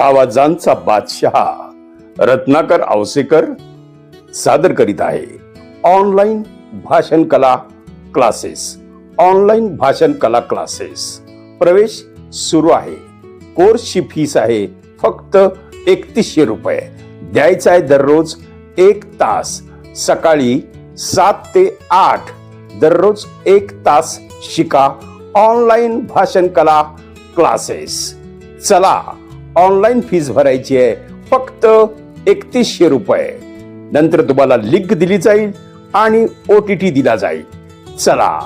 आवाजांचा बादशहा रत्नाकर आवसेकर सादर करीत आहे. ऑनलाईन भाषण कला क्लासेस. ऑनलाईन भाषण कला क्लासेस. प्रवेश सुरू आहे. कोर्सची फीस आहे फक्त एकतीसशे रुपये. द्यायचा आहे दररोज एक तास. सकाळी सात ते आठ दररोज एक तास शिका ऑनलाईन भाषण कला क्लासेस. चला ऑनलाईन फीस भरायची आहे. फक्त एकतीसशे रुपये. नंतर तुम्हाला लिंक दिली जाईल आणि ओ टी टी दिला जाईल. चला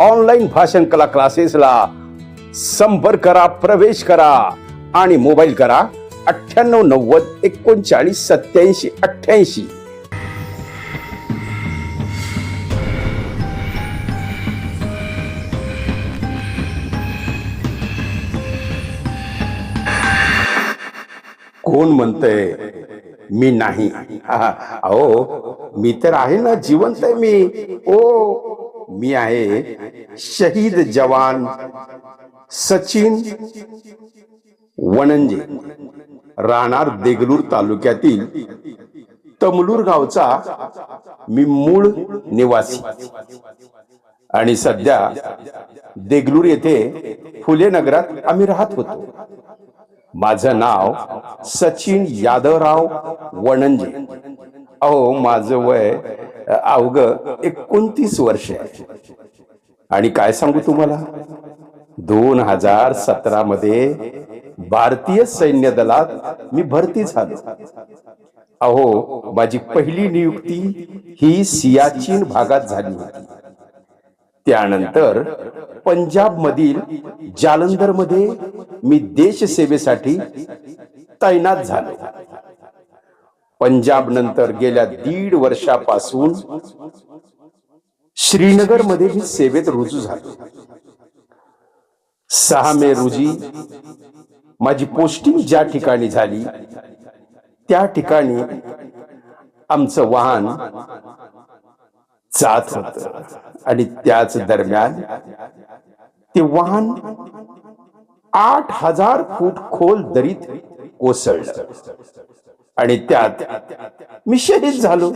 ऑनलाईन भाषण कला क्लासेसला संपर्क करा प्रवेश करा आणि मोबाईल करा अठ्ठ्याण्णव नव्वद एकोणचाळीस सत्याऐंशी अठ्ठ्याऐंशी. कोण म्हणतंय? मी नाही. अहो मी तर आहे ना जिवंत आहे मी. ओ मी आहे शहीद जवान सचिन वणंजे राहणार देगलूर तालुक्यातील तमलूर गावचा मी मूळ निवासी. आणि सध्या देगलूर येथे फुले नगरात आम्ही राहत होतो. माझं नाव सचिन यादवराव वणंजे. अहो माझं वय अवघ एकोणतीस वर्ष आहे. आणि काय सांगू तुम्हाला? दोन हजार सतरा मध्ये भारतीय सैन्य दलात मी भरती झालो. अहो माझी पहिली नियुक्ती ही सियाचीन भागात झाली होती. त्यानंतर पंजाब मधील जालंधरमध्ये मी देश सेवेसाठी तैनात झालो. पंजाब नंतर गेल्या दीड वर्षापासून श्रीनगरमध्ये मी सेवेत रुजू झालो. सहा मे रोजी माझी पोस्टिंग ज्या ठिकाणी झाली त्या ठिकाणी आमचं वाहन जात होत आणि त्याच दरम्यान ते वाहन आठ हजार फूट खोल दरीत कोसळलं. आणि त्यात मी शहीद झालो.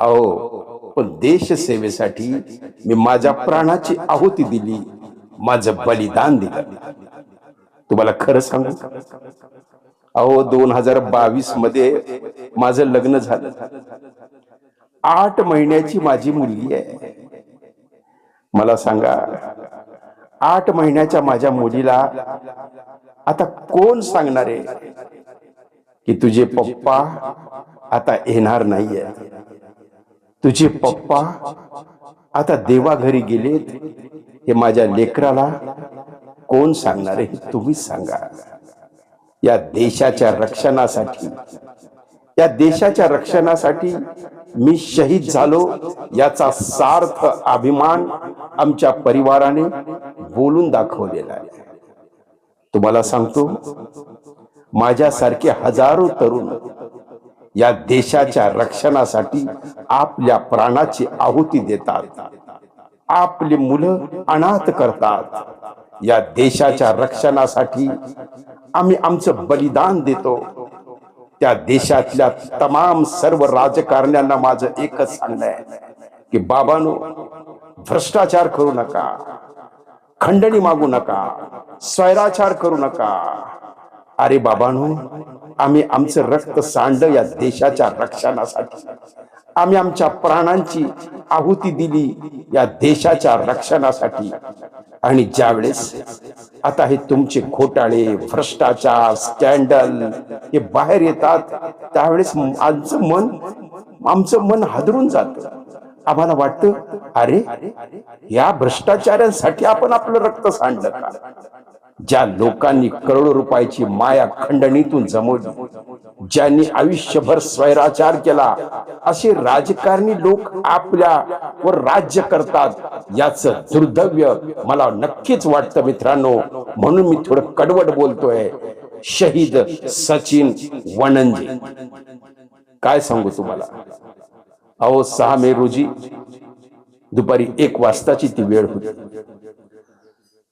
अहो पण देश सेवेसाठी मी माझ्या प्राणाची आहुती दिली माझं बलिदान दिलं. तुम्हाला खरं सांगू अहो दोन हजार बावीसमध्ये माझं लग्न झालं. आठ महिन्याची माझी मुलगी आहे. मला सांगा आठ महिन्याच्या माझ्या मुलीला आता कोण सांगणार आहे की तुझे पप्पा आता येणार नाहीये? तुझे पप्पा आता देवाघरी गेलेत? हे माझ्या लेकराला कोण सांगणार आहे तुम्ही तुम्हीच सांगा. या देशाच्या रक्षणासाठी या देशाच्या रक्षणासाठी मी शहीद झालो याचा सार्थ अभिमान आमच्या परिवाराने बोलून दाखवलेला आहे. तुम्हाला सांगतो माझ्यासारखे हजारो तरुण या देशाच्या रक्षणासाठी आपल्या प्राणाची आहुती देतात. आपली मुलं अनाथ करतात. या देशाच्या रक्षणासाठी आम्ही आमचं बलिदान देतो. त्या देशातल्या तमाम सर्व राजकारण्यांना माझं एकच सांगणं आहे की बाबानो भ्रष्टाचार करू नका. खंडणी मागू नका स्वैराचार करू नका. अरे बाबांनो आम्ही आमचं रक्त सांड या देशाच्या रक्षणासाठी आम्ही आमच्या प्राणांची आहुती दिली या देशाच्या रक्षणासाठी. आणि ज्यावेळेस आता हे तुमचे घोटाळे भ्रष्टाचार स्कॅन्डल हे बाहेर येतात त्यावेळेस आमचं मन आमचं मन हादरून जात. आम्हाला वाटतं अरे या भ्रष्टाचारांसाठी आपण आपलं रक्त सांडलं का? ज्या लोकांनी करोडो रुपयाची माया खंडणीतून जमवली ज्यांनी आयुष्यभर स्वैराचार केला असे राजकारणी लोक आपल्या वर राज्य करतात याच दुर्दव्य मला नक्कीच वाटतं मित्रांनो. म्हणून मी थोडं कडवट बोलतोय. शहीद सचिन वणंजे. काय सांगू तुम्हाला? अहो सहा मे रोजी दुपारी एक वाजताची ती वेळ होती.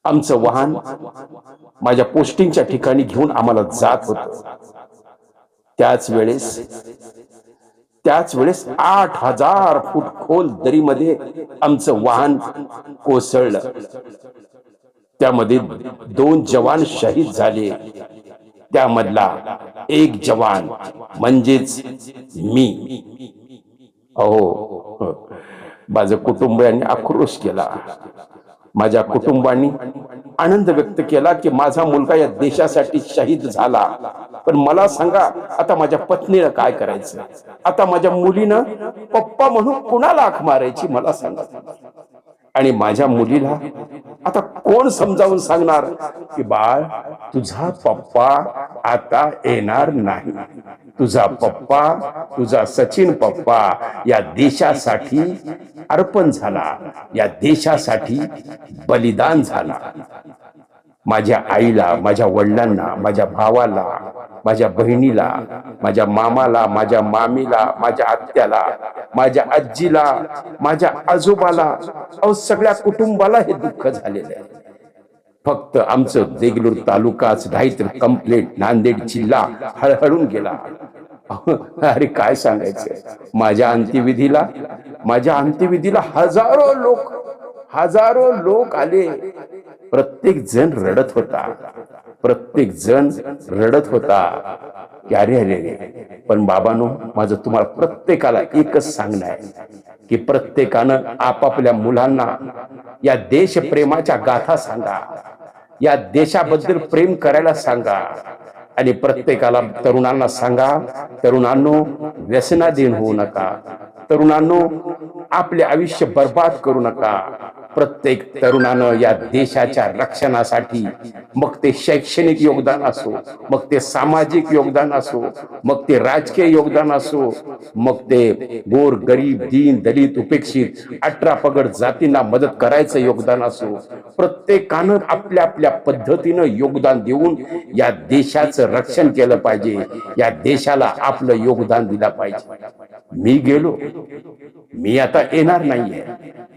आमचं वाहन माझ्या पोस्टिंगच्या ठिकाणी घेऊन आम्हाला जात होत. त्याच वेळेस त्याच वेळेस आठ हजार फूट खोल दरीमध्ये आमचं वाहन कोसळलं. त्यामध्ये दोन जवान शहीद झाले. त्यामधला एक जवान म्हणजेच मी. अहो माझं कुटुंबियांनी आक्रोश केला. माझ्या कुटुंबानी आनंद व्यक्त केला की माझा मुलगा या देशासाठी शहीद झाला. पण मला सांगा आता माझ्या पत्नीनं काय करायचं? आता माझ्या मुलीनं पप्पा म्हणून कुणाला आख मारायची मला सांगा. आणि माझ्या मुलीला आता कोण समजावून सांगणार? की बाळ तुझा पप्पा आता येणार नाही. तुझा पप्पा तुझा सचिन पप्पा या देशासाठी अर्पण झाला. या देशासाठी बलिदान झाला. माझ्या आईला माझ्या वडिलांना माझ्या भावाला माझ्या बहिणीला माझ्या मामाला माझ्या मामीला माझ्या आत्याला माझ्या आजीला माझ्या आजोबाला अहो सगळ्या कुटुंबाला हे दुःख झालेलं आहे. फक्त आमचं देगलूर तालुकाच नाही तर कम्प्लेट नांदेड जिल्हा हळहळून गेला. अरे काय सांगायचं माझ्या अंत्यविधीला माझ्या अंत्यविधीला हजारो लोक हजारो लोक आले. प्रत्येक जण रडत होता. प्रत्येक जण रडत होता. की अरे अरे अरे. पण बाबानो माझं तुम्हाला प्रत्येकाला एकच सांगणं आहे की प्रत्येकानं आपापल्या मुलांना या देशप्रेमाच्या गाथा सांगा. या देशाबद्दल प्रेम करायला सांगा. आणि प्रत्येकाला तरुणांना सांगा तरुणांनो व्यसनाधीन होऊ नका. तरुणांनो आपले आयुष्य बर्बाद करू नका. प्रत्येक तरुणानं या देशाच्या रक्षणासाठी मग ते शैक्षणिक योगदान असो मग ते सामाजिक योगदान असो मग ते राजकीय योगदान असो मग ते गोर गरीब दीन दलित उपेक्षित अठरा पगड जातींना मदत करायचं योगदान असो प्रत्येकानं आपल्या आपल्या पद्धतीनं योगदान देऊन या देशाचं रक्षण केलं पाहिजे या देशाला आपलं योगदान दिलं पाहिजे. मी गेलो. मी आता येणार नाहीये.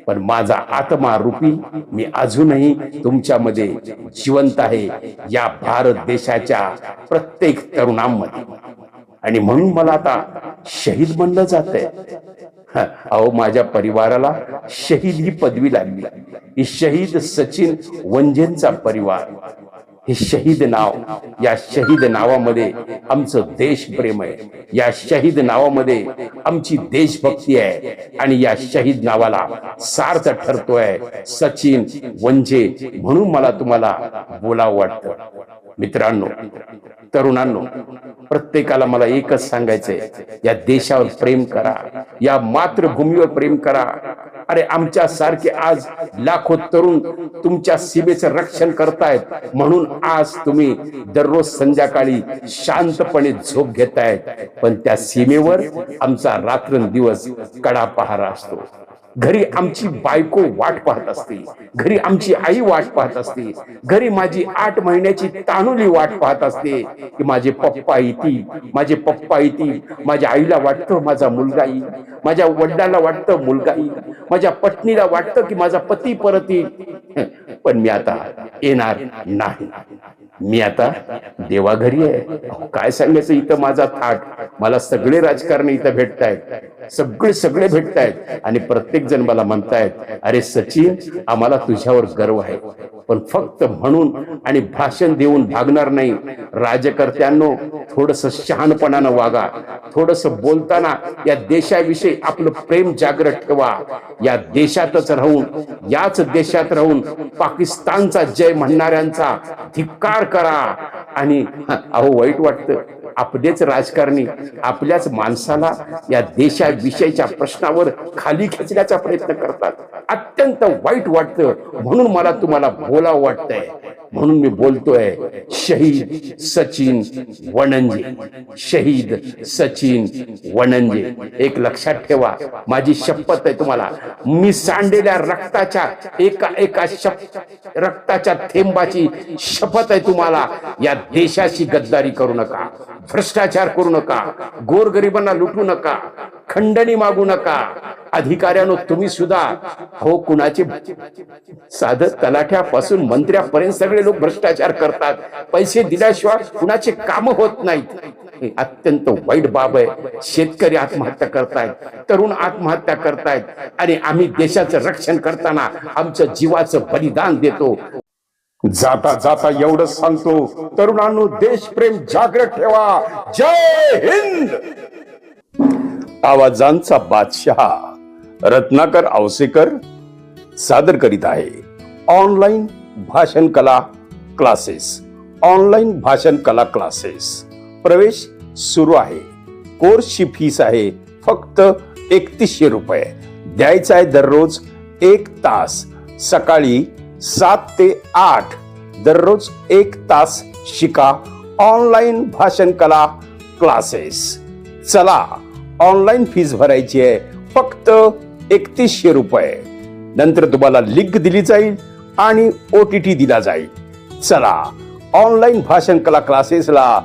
पण माझा आत्मा रूपी मी अजूनही तुमच्यामध्ये जिवंत आहे या भारत देशाच्या प्रत्येक तरुणांमध्ये. आणि म्हणून मला आता शहीद म्हणलं जात आहे अहो माझ्या परिवाराला शहीद ही पदवी लागली. ही शहीद सचिन वंजेंचा परिवार. हे शहीद नाव या शहीद नावामध्ये आमचं देशप्रेम आहे. या शहीद नावामध्ये आमची देशभक्ती आहे. आणि या शहीद नावाला सार्थ ठरतोय सचिन वंजे म्हणून मला तुम्हाला बोलावं वाटतं. मित्रांनो तरुणांनो प्रत्येकाला मला एकच सांगायचंय. या देशावर प्रेम करा. या मातृभूमीवर प्रेम करा. अरे आमच्या सारखे आज लाखो तरुण तुमच्या सीमेचं रक्षण करतायत. म्हणून आज तुम्ही दररोज संध्याकाळी शांतपणे झोप घेतायत. पण त्या सीमेवर आमचा रात्रंदिवस कडा पहारा असतो. घरी आमची बायको वाट पाहत असते. घरी आमची आई वाट पाहत असते. घरी माझी आठ महिन्याची तानुली वाट पाहत असते. की माझे पप्पा येतील माझे पप्पा येतील माझ्या आईला वाटतं माझा मुलगा येईल. माझ्या वडिलांना वाटतं मुलगा येईल. माझ्या पत्नीला वाटतं की माझा पती परत येईल. पण मी आता येणार नाही. मी आता देवाघरी आहे. काय सांगायचं इथं माझा थाट. मला सगळे राजकारणी इथं भेटतायत. सगळे सगळे भेटतायत. आणि प्रत्येक जण मला म्हणतायत अरे सचिन आम्हाला तुझ्यावर गर्व आहे. पण फक्त म्हणून आणि भाषण देऊन भागणार नाही. राजकर्त्यांनो थोडस शहाणपणानं वागा. थोडस बोलताना या देशाविषयी आपलं प्रेम जागृत ठेवा. या देशातच राहून याच देशात राहून पाकिस्तानचा जय म्हणणाऱ्यांचा धिक्कार करा. आणि अहो वाईट वाटतं आपलेच राजकारणी आपल्याच माणसाला या देशाविषयीच्या प्रश्नावर खाली खेचण्याचा प्रयत्न करतात. अत्यंत वाईट वाटतं म्हणून मला तुम्हाला बोलावं वाटतंय. म्हणून मी बोलतोय शहीद सचिन वणंजे. शहीद सचिन वणंजे. एक लक्षात ठेवा माझी शपथ आहे तुम्हाला. मी सांडलेल्या रक्ताच्या एका एका शप रक्ताच्या थेंबाची शपथ आहे तुम्हाला. या देशाची गद्दारी करू नका भ्रष्टाचार करू नका गोरगरिबांना लुटू नका. खंडणी मागू नका. अधिकाऱ्यानो तुम्ही सुद्धा. हो कुणाचे साध तलाठ्यापासून मंत्र्यापर्यंत सगळे लोक भ्रष्टाचार करतात. पैसे दिल्याशिवाय कुणाचे काम होत नाहीत. हे अत्यंत वाईट बाब आहे. शेतकरी आत्महत्या करतायत. तरुण आत्महत्या करतायत. आणि आम्ही देशाचं रक्षण करताना आमचं जीवाचं बलिदान देतो. जाता जाता एवढंच सांगतो. तरुणांनो देशप्रेम जागृत ठेवा. जय हिंद! आवाजांचा बादशहा रत्नाकर आवसेकर सादर करीत आहे. ऑनलाईन भाषण कला क्लासेस. ऑनलाईन भाषण कला क्लासेस. प्रवेश सुरू आहे. कोर्सची फीस आहे फक्त एकतीसशे रुपये. द्यायचा आहे दररोज एक तास. सकाळी सात ते आठ. दररोज एक तास शिका. ऑनलाईन भाषण कला क्लासेस. चला ऑनलाईन फीस भरायची आहे. फक्त एकतीसशे रुपये. नंतर तुम्हाला लिंक दिली जाईल आणि ओ टी टी दिला जाईल. चला ऑनलाईन भाषण कला क्लासेसला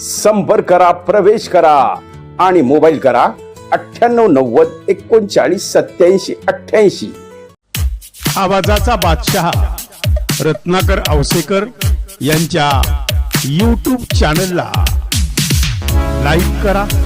संपर्क करा प्रवेश करा आणि मोबाईल करा अठ्ठ्याण्णव नव्वद एकोणचाळीस सत्याऐंशी अठ्ठ्याऐंशी. आवाजाचा बादशहा रत्नाकर आवसेकर यांच्या यूट्यूब चॅनलला लाईक करा.